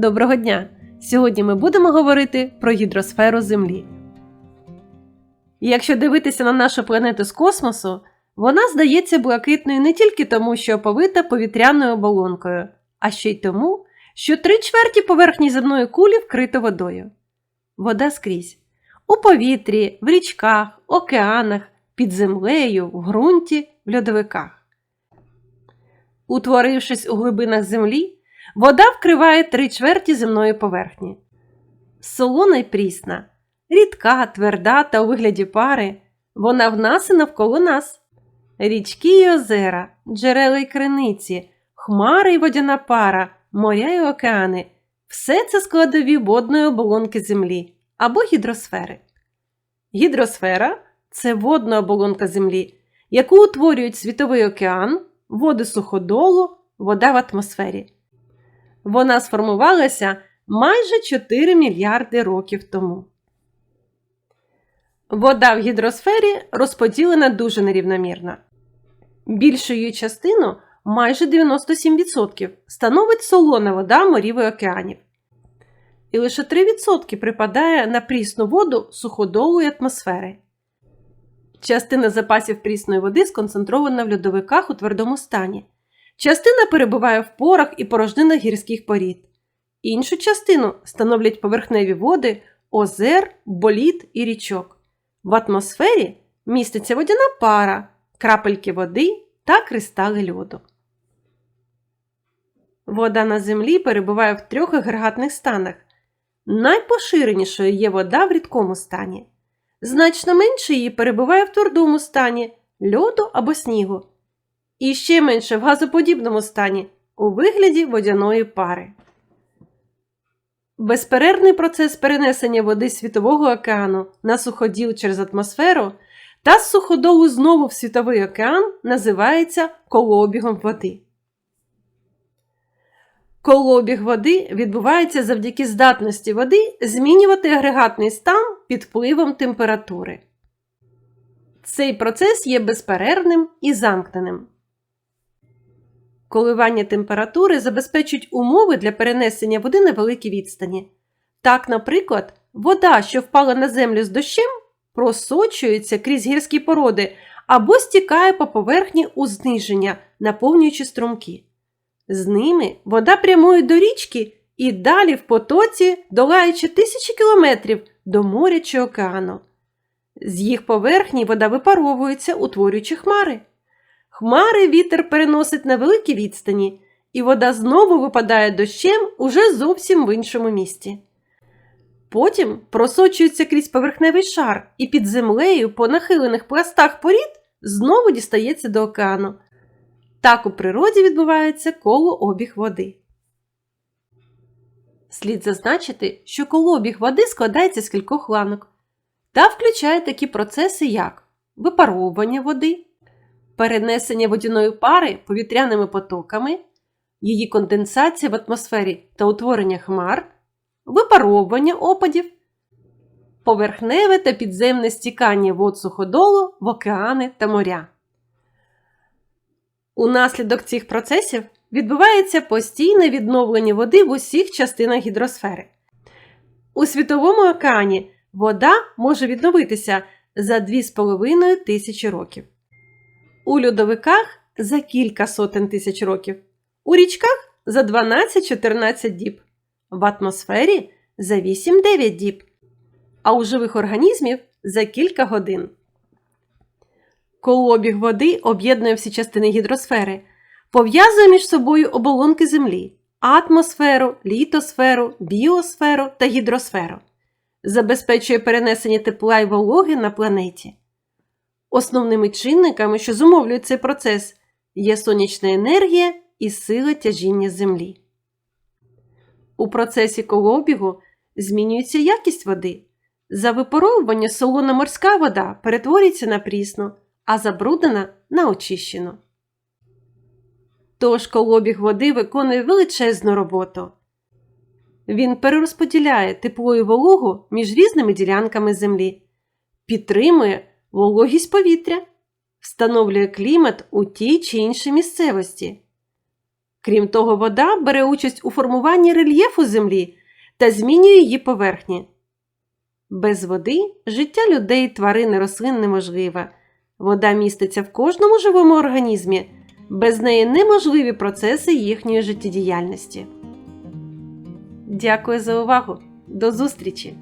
Доброго дня! Сьогодні ми будемо говорити про гідросферу Землі. Якщо дивитися на нашу планету з космосу, вона здається блакитною не тільки тому, що оповита повітряною оболонкою, а ще й тому, що три чверті поверхні земної кулі вкрито водою. Вода скрізь у повітрі, в річках, океанах, під землею, в ґрунті, в льодовиках. Утворившись у глибинах землі, вода вкриває три чверті земної поверхні. Солона й прісна, рідка, тверда та у вигляді пари, вона в нас і навколо нас. Річки й озера, джерела й криниці, хмари й водяна пара, моря й океани все це складові водної оболонки Землі або гідросфери. Гідросфера це водна оболонка Землі, яку утворюють світовий океан, води суходолу, вода в атмосфері. Вона сформувалася майже 4 мільярди років тому. Вода в гідросфері розподілена дуже нерівномірно. Більшу її частину, майже 97%, становить солона вода морів і океанів. І лише 3% припадає на прісну воду суходолу і атмосфери. Частина запасів прісної води сконцентрована в льодовиках у твердому стані. Частина перебуває в порах і порожнинах гірських порід. Іншу частину становлять поверхневі води, озер, боліт і річок. В атмосфері міститься водяна пара, крапельки води та кристали льоду. Вода на землі перебуває в трьох агрегатних станах. Найпоширенішою є вода в рідкому стані. Значно менше її перебуває в твердому стані льоду або снігу. І ще менше в газоподібному стані у вигляді водяної пари. Безперервний процес перенесення води світового океану на суходіл через атмосферу та з суходолу знову в світовий океан називається колообігом води. Колообіг води відбувається завдяки здатності води змінювати агрегатний стан під впливом температури. Цей процес є безперервним і замкненим. Коливання температури забезпечують умови для перенесення води на великі відстані. Так, наприклад, вода, що впала на землю з дощем, просочується крізь гірські породи або стікає по поверхні у зниження, наповнюючи струмки. З ними вода прямує до річки і далі в потоці, долаючи тисячі кілометрів до моря чи океану. З їх поверхні вода випаровується, утворюючи хмари. Хмари вітер переносить на великі відстані, і вода знову випадає дощем уже зовсім в іншому місці. Потім просочується крізь поверхневий шар і під землею по нахилених пластах порід знову дістається до океану. Так у природі відбувається колообіг води. Слід зазначити, що колообіг води складається з кількох ланок та включає такі процеси, як випаровування води, перенесення водяної пари повітряними потоками, її конденсація в атмосфері та утворення хмар, випаровування опадів, поверхневе та підземне стікання вод суходолу в океани та моря. Унаслідок цих процесів відбувається постійне відновлення води в усіх частинах гідросфери. У Світовому океані вода може відновитися за 2,5 тисячі років, у льодовиках за кілька сотень тисяч років, у річках за 12-14 діб, в атмосфері за 8-9 діб, а у живих організмів за кілька годин. Колообіг води об'єднує всі частини гідросфери, пов'язує між собою оболонки Землі, атмосферу, літосферу, біосферу та гідросферу, забезпечує перенесення тепла й вологи на планеті. Основними чинниками, що зумовлюють цей процес, є сонячна енергія і сила тяжіння Землі. У процесі колообігу змінюється якість води. За випаровування солона морська вода перетворюється на прісну, а забруднена на очищену. Тож колобіг води виконує величезну роботу. Він перерозподіляє тепло і вологу між різними ділянками землі, підтримує вологість повітря, встановлює клімат у тій чи іншій місцевості. Крім того, вода бере участь у формуванні рельєфу землі та змінює її поверхні. Без води життя людей, тварин і рослин неможливе. Вода міститься в кожному живому організмі. Без неї неможливі процеси їхньої життєдіяльності. Дякую за увагу! До зустрічі!